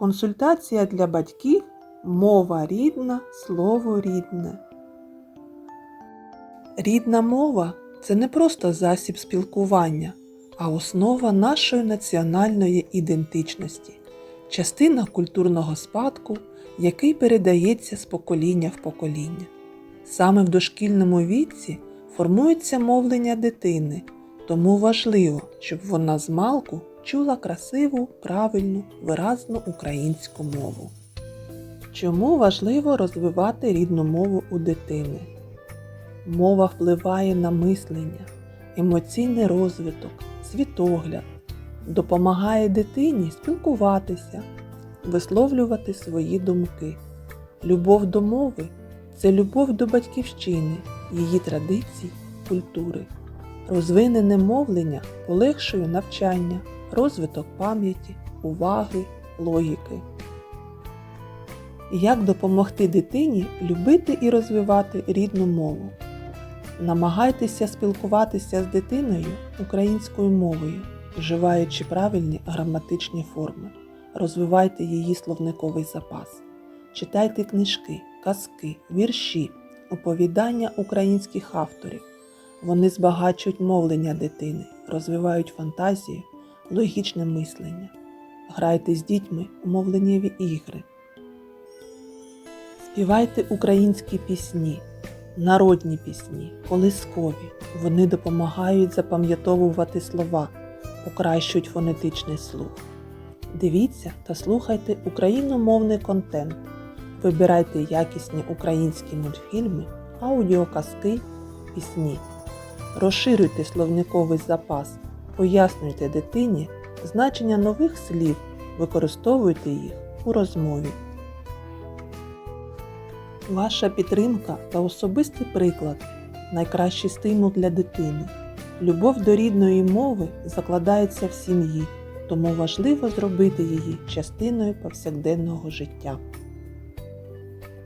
Консультація для батьків Мова рідна, слово рідне. Рідна мова це не просто засіб спілкування, а основа нашої національної ідентичності, частина культурного спадку, який передається з покоління в покоління. Саме в дошкільному віці формується мовлення дитини, тому важливо, щоб вона змалку чула красиву, правильну, виразну українську мову. Чому важливо розвивати рідну мову у дитини? Мова впливає на мислення, емоційний розвиток, світогляд, допомагає дитині спілкуватися, висловлювати свої думки. Любов до мови це любов до батьківщини, її традицій, культури. Розвинене мовлення полегшує навчання, розвиток пам'яті, уваги, логіки. Як допомогти дитині любити і розвивати рідну мову? Намагайтеся спілкуватися з дитиною українською мовою, вживаючи правильні граматичні форми. Розвивайте її словниковий запас. Читайте книжки, казки, вірші, оповідання українських авторів. Вони збагачують мовлення дитини, розвивають фантазію, логічне мислення. Грайте з дітьми у мовленнєві ігри. Співайте українські пісні, народні пісні, колискові. Вони допомагають запам'ятовувати слова, покращують фонетичний слух. Дивіться та слухайте україномовний контент. Вибирайте якісні українські мультфільми, аудіоказки, пісні. Розширюйте словниковий запас, пояснюйте дитині значення нових слів, використовуйте їх у розмові. Ваша підтримка та особистий приклад найкращий стимул для дитини. Любов до рідної мови закладається в сім'ї, тому важливо зробити її частиною повсякденного життя.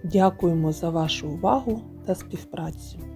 Дякуємо за вашу увагу та співпрацю.